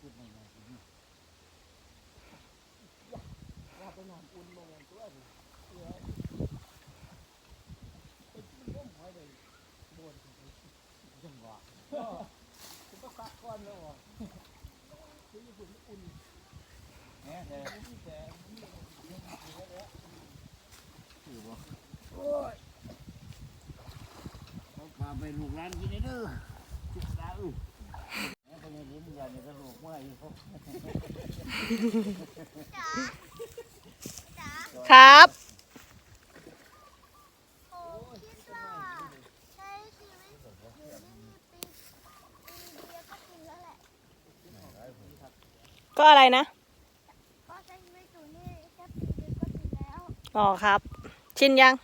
จุดหนึ่งนะว่าไปนอนอุ่นโมงตัวดิเพื่อไอ้ที่ร่มหอยเลยบนจังหวะก็คุณต้องกักก้อนแล้วอะคือญี่ปุ่นอุ่นเนี่ยแต่ไม่แต่ไม่มีอะไรแล้วถือว่าโอ้ยเขาพาไปลูกร้านกินได้เด้อจุดดาว ครับโอ้คิดว่าใช้ชีวิตอยู่ที่นี่ปีปีเดียวก็กินแล้วแหละก็อะไรนะก็ใช้ชีวิตอยู่นี่แค่ปีเดียวก็กินแล้วอ๋อครับ ชินยัง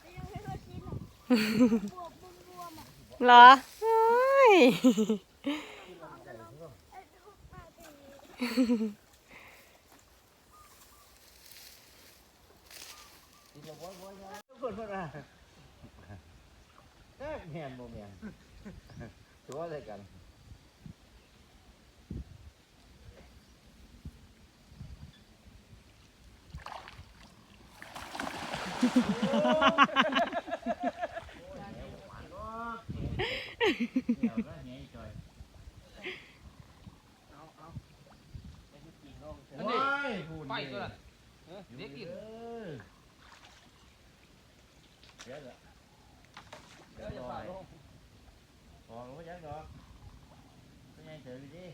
แต่ยังไม่เคยกินหรอกบวบบวมบวมอะเหรอเฮ้ยไอ้ แมนบ่แมนถือว่าอะไรกันอันนี้ไปตัวละเออเด็กกิน เดี๋ยวละเดี๋ยวจะฝ่าลงพอรู้จักดอกเป็นไงเถอะดิ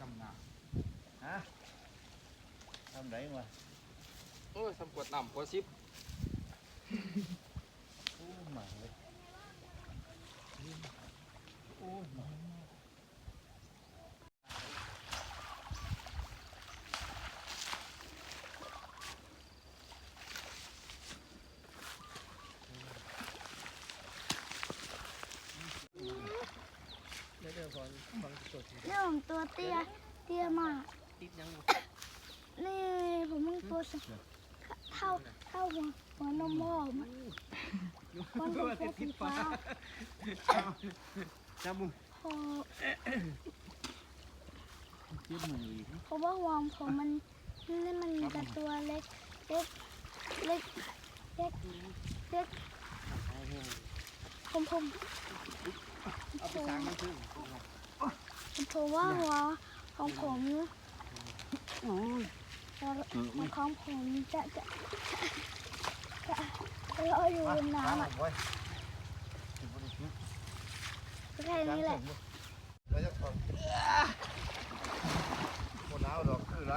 กำนา ฮะทำไรวะ โอ้ยสำกวดน้ำกวดซิบ อู้หมาเลยอู้หมา เดี๋ยวเดี๋ยวก่อน ฟังสดเรื่องตัวเตี้ยเตี้ยมากติดยังนี่ผมมึงตัวสเท่าเท่าหัวหัวนมพ่อผมอะคนเป็นเสื้อสีฟ้าจับมุมพอจิ้มมืออีกเพราะว่าหัวของผมมันนี่มันมีแต่ตัวเล็กเล็กเล็กเล็กเล็กผมผม เอาไปสั่งมันขึ้น เพราะว่าหัวของผมหัวของผมจะจะจะจะลอยอยู่บนน้ำอะแค่นี้แหละแล้วจะฟังคนหนาวดอกคือไร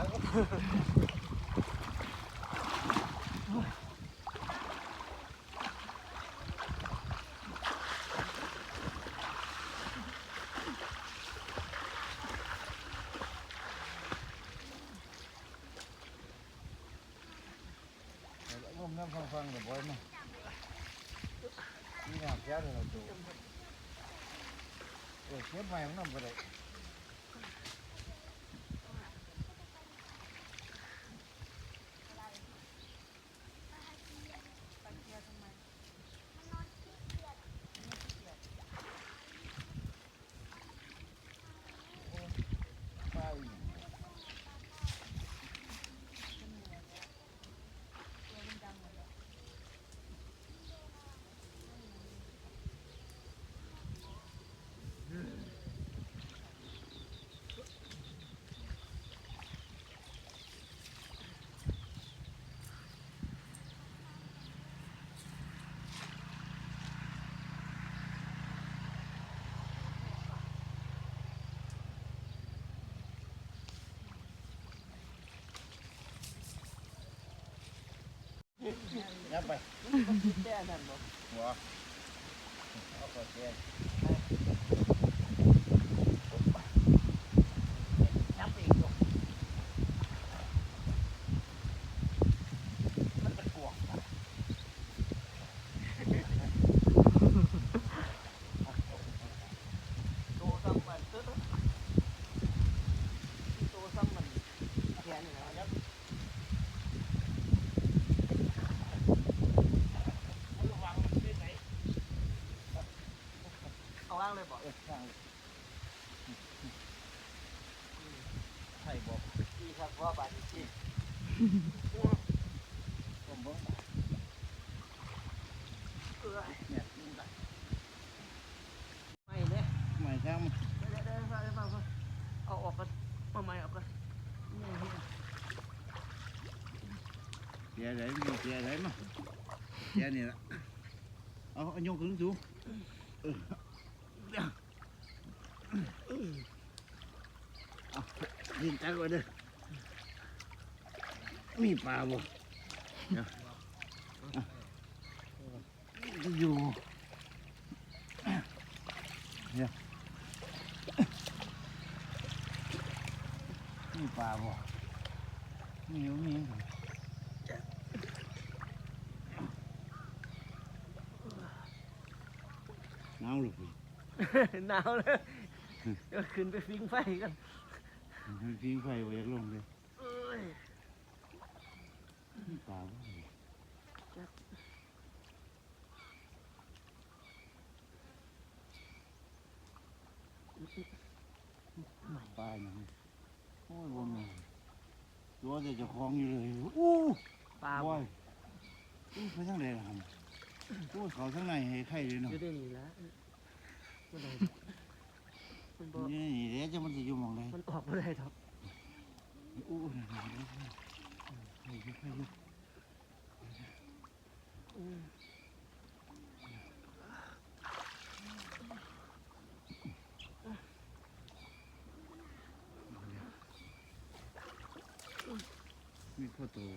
งมน้ำฟังฟังๆกับบ่อยมั้ยนี่น้ำแก้วเลยเราดูเออเก็บไว้ของน้ำก็ได้ ยับไปแค่นั้นบอกหัวเอาไปเสียยับอีกหรอกมันเป็นกวง โตซ้ำมันตึ๊ดโตซ้ำมันแค่นี้นะยับระวังที่ไหนเอาว่างเลยบอก เออข้าง บอกที่ครับว่าบาดที่ ผมบอกเนี่ยไม่เนี่ยหมายช่างมันเดี๋ยวเดี๋ยวเดี๋ยวเดี๋ยวเดี๋ยวเอาออกกันเอาไม้ออกกันเสียไหนมีเสียไหนมาเสียนี่ละเอาเอายกขึ้นสูงเออเอาดินตักไว้เด้อ มีปลาบ่เดี๋ยวเอาอยู่เดี๋ยวมีปลาบ่มีอยู่มีอยู่หนาวหรือเปล่าหนาวเลยเดี๋ยวขึ้นไปฟิงไฟกันมันพิงไฟไว้อยากลงเลย เอ้ยนี่ปลาบ่าปลาอย่างนี้โอ้ยบ่มีตัวแต่จะคล้องอยู่เลย อู้ปลาบ่อยอู้ไปทางไหนล่ะครับอู้เขาทางไหนให้ไข่เลยเนาะอยู่ได้หนีแล้วมันได้มันบอกนี่นี่เดี๋ยวจะมันจะอยู่มองใดมันออกไม่ได้ครับอู้นั่น ๆๆไข่อยู่ไข่อยู่ อืม มีข้อตัว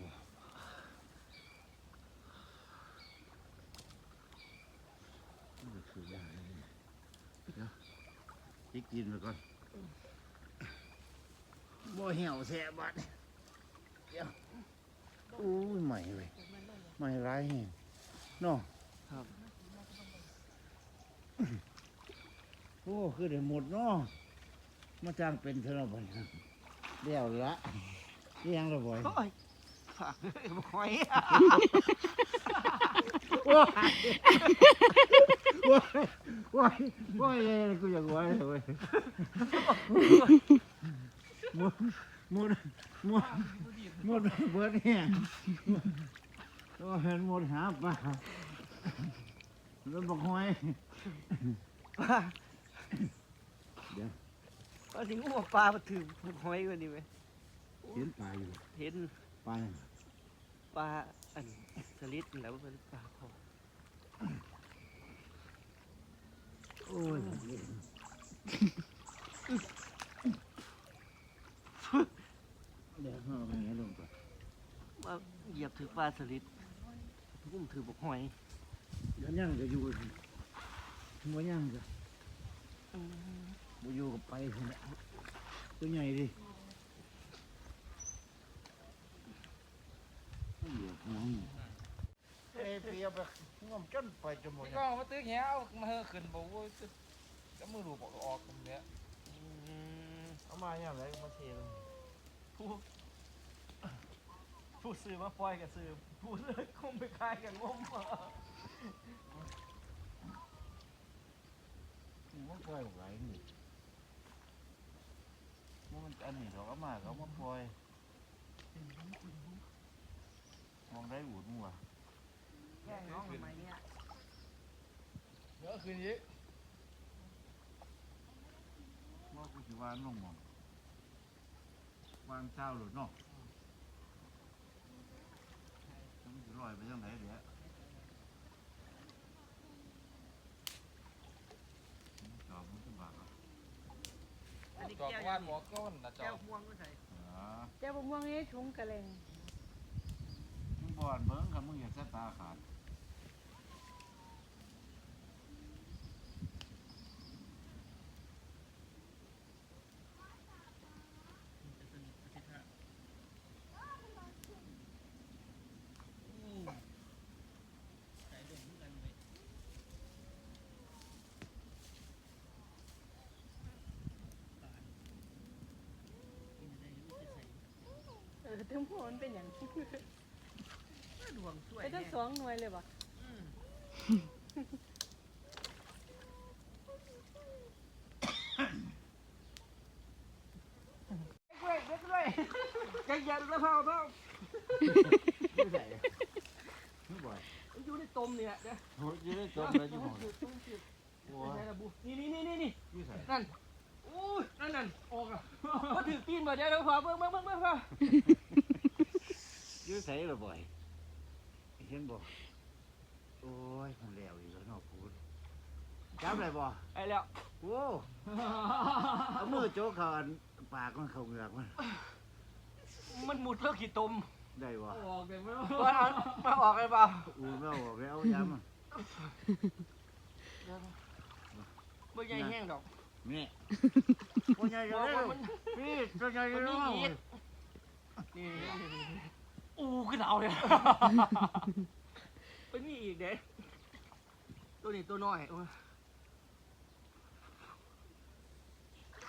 นี่คือยาเลยเดี๋ยวพี่กินไปก่อนบ่เหี่ยวแสบบัดเดี๋ยว อู้ยใหม่เว้ยใหม่ร้ายแฮงเนาะครับ โอ้คือได้หมดเนาะมาจ้างเป็นเท่าไหร่บัดนี้เดี๋ยวละนี่ยังระบ่อยโอ้ยฝากเลยบ่หอยว้ายว้ายว้ายว้ายกูอยากว้ายเลยเว้ยหมดหมดหมด หมดเบิดเนี่ยก็เห็นหมดหาปลาแล้วบอกห้อยปลาปลาสิงห์ว่าปลามาถือหอยกว่านี้ไหมเห็นปลาอยู่เห็นปลาปลาอันสลิดนี่แหล้วเป็นปลาเขาโอ้ย เดี๋ยวเอาไปให้ลงก่อนว่าเหยียบถือปลาสลิดพุ่มถือบอกหอยเดี๋ยวย่างจะอยู่บ่ย่างจะบ่อยู่กับไปพุ่นแหละตัวใหญ่ดิเหยียบหัวนี่เอ้ยเปรียบอะงอมจนไปจนหมดก็มาตื้อแง้วมาเฮอขึ้นบอกว่าจะมือรูปออกตรงเนี้ยเอามาอย่างไรมาเทลง ผู้ผู้ซื้อมาปล่อยกับซื้อผู้เลิกคงไปขายกับงมมันปล่อยออกไหลนี่มันอันนี้เขาก็มาเขามาปล่อยมองได้หูดมัวแย่งน้องทำไมเนี่ยเดี๋ยวคืนนี้ว่ากูสิวานลงหมอง วางเจ้าหรือเนาะมันจะลอยไปทางไหนเดี๋ยวจอบมันจะบาดอะอันนี้จอกแก้ววาดหมอก้อนนะจแก้อวกม่วงก็ใส่อ่าเจ้าบะม่วงนี่ถุงกระเลงมึงบอดเบิ้งครับมึงอย่าสะตาขาด เออทั้งหัวมันเป็นอย่างดวงสวยไปทั้งเนี่ยสองหน่วยเลยปะเว้ยเว้ยเว้ยไม่ใส่ไม่บ่อยอยู่ในต้มเนี่ยเด้อโหจะได้จมเลยอยู่หมดต้มจืดโอ้ไม่ยใช่ระบุนี่นี่นี่นี่นี่ไม่ใส่นั่นโอ้ยนั่นนั่นออกอะก็ถือปีนมาเดี๋ยวเราพอเบิ่งเบิ่งเบิ่งเบิ่งพอ ยื้อใส่ละบ่อยเห็นบ่โอ้ยมันแล้วอีกแล้วเนาะพูดจับเลยบ่ไอ้แล้วโอ้เอามือโจกเขาอันปากมันเข้าเหงือกมันมันหมุดเพื่อขี้ตมได้บ่ออกเลยมั้ยมามาออกเลยเปล่าอูไม่เอาออกแล้วยำมันไม่ใหญ่แห้งดอกนี่ตัวใหญ่เลยพี่ตัวใหญ่เลยมันมี อีกนี่นี่นี่นี่อู้ขึ้นเอาเลยมันมีอีกเด้ตัวนี้ตัวน้อยโอ้ย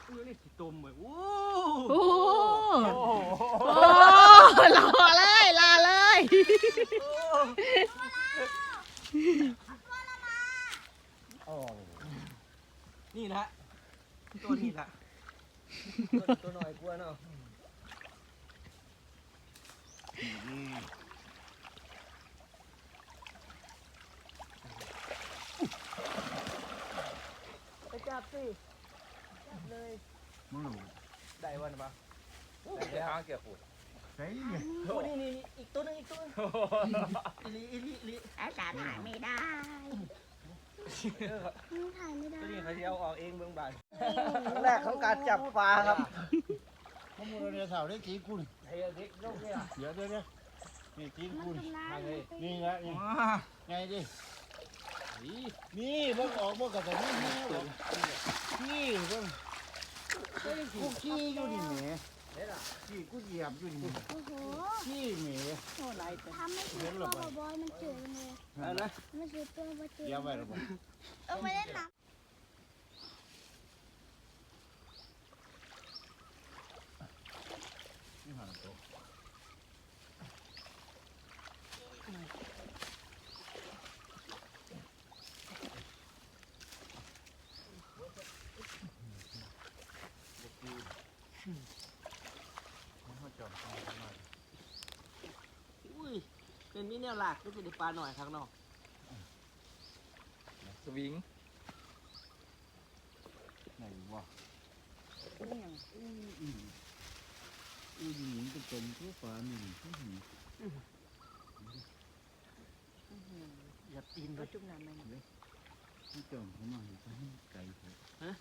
ตัวนี้ขี้ตมเลยโอ้โอ้โอ้โหโอ้รอเลยรอเลยโอ้นี่นะตัวนี้นะตัวตัวน้อยกลัวเนาะนี่ ไปจับสิจับเลยมึงหนูได้วันปะแต่หางเกี่ยวปูดใส่เนี่ยโอ้นี่นี่นี่อีกตัวหนึงอีกตัวหนึงอีลิอีลิอีลิอาจารย์ถ่ายไม่ได้เออมันถ่ายไม่ได้ตัวนี้เขาจะเอาออกเองเบื้องบานครั้งแรกของการจับปลาครับ เขามือเรียสาวได้จีนกูนี่เฮ้ยเด็กลูกเนี่ยเดี๋ยวเดี๋ยวเดี๋ยวนี่จีนมันกูนี่ทำร้ายมันไปนี่ละนี่ไงดินี่เบิ่งออกเบิ่งกับแต่นี่นี่เบิ่งนี่เบิ่งกูขี้อยู่นี่แหมเด็ดอะขี้กูเหยียบอยู่นี่โอ้โหขี้แหมโอ้ไรแต่ทำไม่ถูกตัวบอยมันเจ๋งเลยเอะไรนะมันเจ๋งตัวบอยเจ๋งเดี๋ยวไว้แล้วบ่เออไม่ได้หนัก เป็นมีแนวหลักก็จะได้ปลาหน่อยข้างนอกสวิงไหนวะนี่ยังอืออืออือหนีก็เป็นผู้ฟ้านี่อื้อหืออย่าตีนเลเอายจุ่มน้ำมันนี่จอมเขามาให้ให้ไก่เถอะฮะ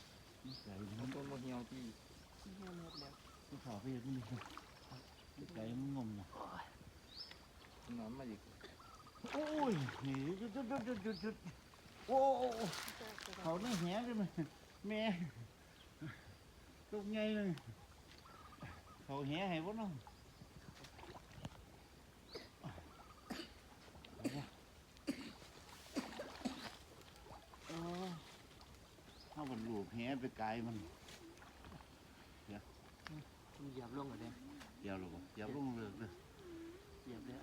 นี่ไก่มัมันนต้นมะเหี่ยวที่เหี่ยวหมดแล้วผู้ขาวไปยังนี่นี่ไก่มันงมนะ น้ำมาอีกโอ้ยนี่จุดจุดจุดจุดจุดโอ้โอ้โอ้เขาเนี่ยแหงเลยมั้ยแม่ตกไงเลยเขาแหงให้บ่เนาะเออถ้ามันลูกแหไปไกลมันเดี๋ยียบลงก่อนเลยเดี๋ยวลูกเดี๋ยวลงเลิกเลยเหยียบเลย